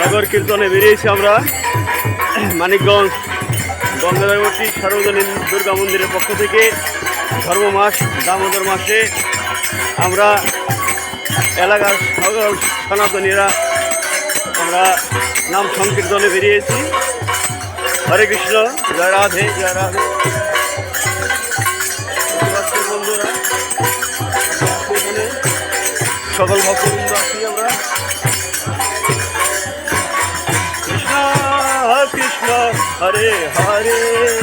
সংকীর্তনে বেরিয়েছি আমরা। মানিকগঞ্জ গঙ্গাধরবর্তী সার্বজনীন দুর্গা মন্দিরের পক্ষ থেকে ধর্ম মাস, দামোদর মাসে আমরা এলাকার সকল সনাতনীরা আমরা নাম সংকীর্তনে বেরিয়েছি। হরে কৃষ্ণ, জয় রাধে জয় রাধে। বন্ধুরা, সকল ভক্তবৃন্দ আছি আমরা। কৃষ্ণ কৃষ্ণ হরে হরে হরে